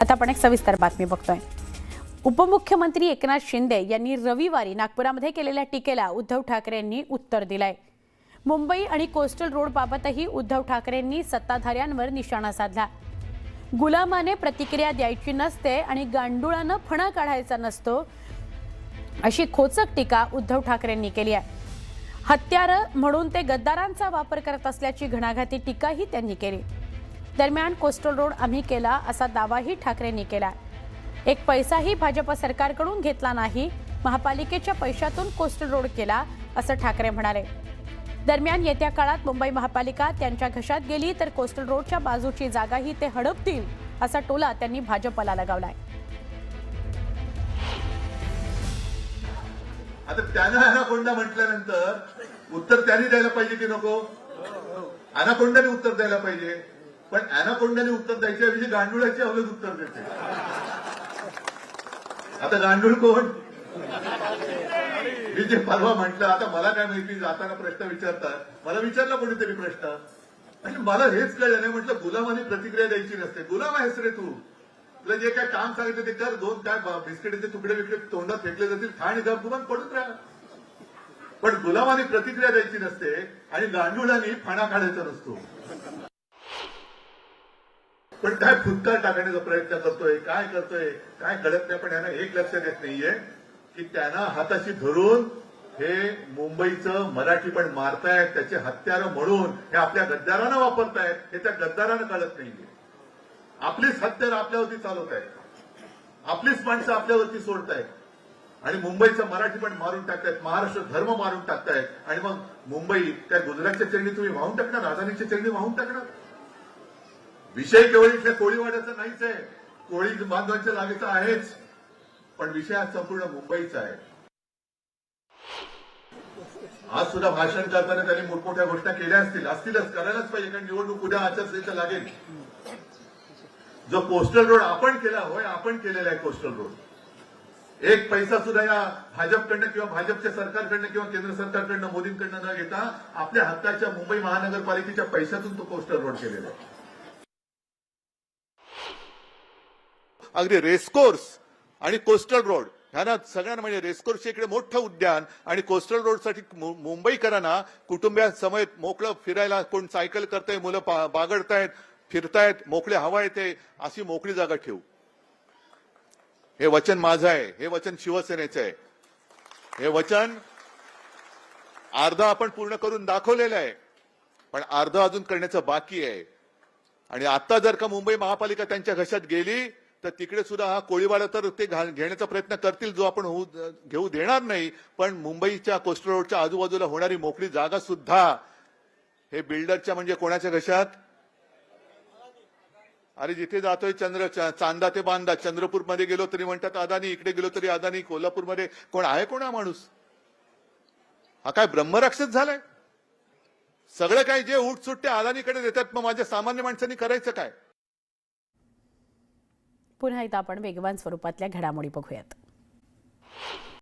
आता आपण एक सविस्तर बातमी बघतोय. उपमुख्यमंत्री एकनाथ शिंदे यांनी रविवारी नागपुरामध्ये केलेल्या टीकेला उद्धव ठाकरे यांनी उत्तर दिलंय. मुंबई आणि कोस्टल रोडबाबतही उद्धव ठाकरेंनी सत्ताधाऱ्यांवर निशाणा साधला. गुलामाने प्रतिक्रिया द्यायची नसते आणि गांडुळानं फणा काढायचा नसतो अशी खोचक टीका उद्धव ठाकरेंनी केली आहे. हत्यारं म्हणून ते गद्दारांचा वापर करत असल्याची घणाघाती टीकाही त्यांनी केली. दरम्यान कोस्टल रोड आम्ही केला असा दावाही ठाकरेंनी केला. एक पैसाही भाजप सरकारकडून घेतला नाही महापालिकेच्या पैशातून कोस्टल रोड केला असं ठाकरे म्हणाले. दरम्यान येत्या काळात मुंबई महापालिका त्यांच्या घशात गेली तर कोस्टल रोडच्या बाजूची जागाही ते हडपतील असा टोला त्यांनी भाजपला लगावलाय. आता त्यानं अनाकोंडा म्हटल्यानंतर उत्तर त्यांनी द्यायला पाहिजे की नको? अनाकोंडाने उत्तर द्यायला पाहिजे. पण अॅनाकोंडाने उत्तर द्यायच्याऐवजी गांडुळाची अवलग उत्तर देते. आता गांडूळ कोण? मी जे परवा म्हटलं आता मला काय माहिती जाताना प्रश्न विचारतात. मला विचारला कोणीतरी प्रश्न? आणि मला हेच कळलं नाही. म्हटलं गुलामाने प्रतिक्रिया द्यायची नसते. गुलाम आहेस रे तू. तुला जे काय काम सांगितलं ते कर. दोन काय बिस्किटाचे तुकडे बिकडे तोंडात फेकले जातील. ठाण गप गुमान पडत राहा. पण गुलामाने प्रतिक्रिया द्यायची नसते आणि गांडुळाने फणा काढायचा नसतो. पण काय फुटकार टाकण्याचा प्रयत्न करतोय काय करतोय काय कळत नाही पण यांना एक लक्षात येत नाहीये की त्यांना हाताशी धरून हे मुंबईचं मराठी पण मारतायत त्याचे हत्यारं म्हणून हे आपल्या गद्दारांना वापरतायत हे त्या गद्दारांना कळत नाहीये. आपलीच हत्यारं आपल्यावरती चालवत आहेत आपलीच माणसं आपल्यावरती सोडतायत. आणि मुंबईचं मराठी पण मारून टाकतायत महाराष्ट्र धर्म मारून टाकतायत. आणि मग मुंबई त्या गुजरातच्या चरणी तुम्ही वाहून टाकणार राजधानीच्या चरणी वाहून टाकणार? विषय केवळ इथल्या कोळीवाड्याचा नाहीच आहे. कोळी बांधवांच्या जागेचा आहेच. पण विषय हा संपूर्ण मुंबईचा आहे. आज सुद्धा भाषण करताना त्यांनी मोठमोठ्या गोष्टी केल्या असतील असतीलच. करायलाच पाहिजे कारण निवडणूक उद्या आचारसंहिता लागेल. जो कोस्टल रोड आपण केला होय आपण केलेला आहे कोस्टल रोड एक पैसा सुद्धा या भाजपकडनं किंवा भाजपच्या सरकारकडनं किंवा केंद्र सरकारकडनं मोदींकडनं न घेता आपल्या हक्काच्या मुंबई महानगरपालिकेच्या पैशातून तो कोस्टल रोड केलेला आहे. अगदी रेसकोर्स आणि कोस्टल रोड ह्यांना सगळ्यांना म्हणजे रेसकोर्सच्या इकडे मोठं उद्यान आणि कोस्टल रोडसाठी मुंबईकरांना कुटुंबियांसमेत मोकळं फिरायला कोण सायकल करतंय मुलं बागडतायत फिरतायत मोकळे हवा येते अशी मोकळी जागा ठेवू. हे वचन माझं आहे हे वचन शिवसेनेचं आहे. हे वचन अर्धा आपण पूर्ण करून दाखवलेलं आहे पण अर्धा अजून करण्याचं बाकी आहे. आणि आता जर का मुंबई महापालिका त्यांच्या घशात गेली तर तिकडे सुद्धा हा कोळीवाडा तर ते घेण्याचा प्रयत्न करतील जो आपण होऊ घेऊ देणार नाही पण मुंबईच्या कोस्टल रोडच्या आजूबाजूला होणारी मोकळी जागा सुद्धा हे बिल्डरच्या म्हणजे कोणाच्या घशात? अरे जिथे जातोय चंद्र चांदा ते बांदा चंद्रपूरमध्ये गेलो तरी म्हणतात अदानी इकडे गेलो तरी अदानी कोल्हापूरमध्ये कोण आहे कोण हा माणूस? हा काय ब्रह्मराक्षस झालाय? सगळं काय जे उठ सुट्टे अदानीकडे देतात मग माझ्या सामान्य माणसांनी करायचं काय? पुन्हा एकदा आपण वेगवान स्वरूपातल्या घडामोडी बघूयात.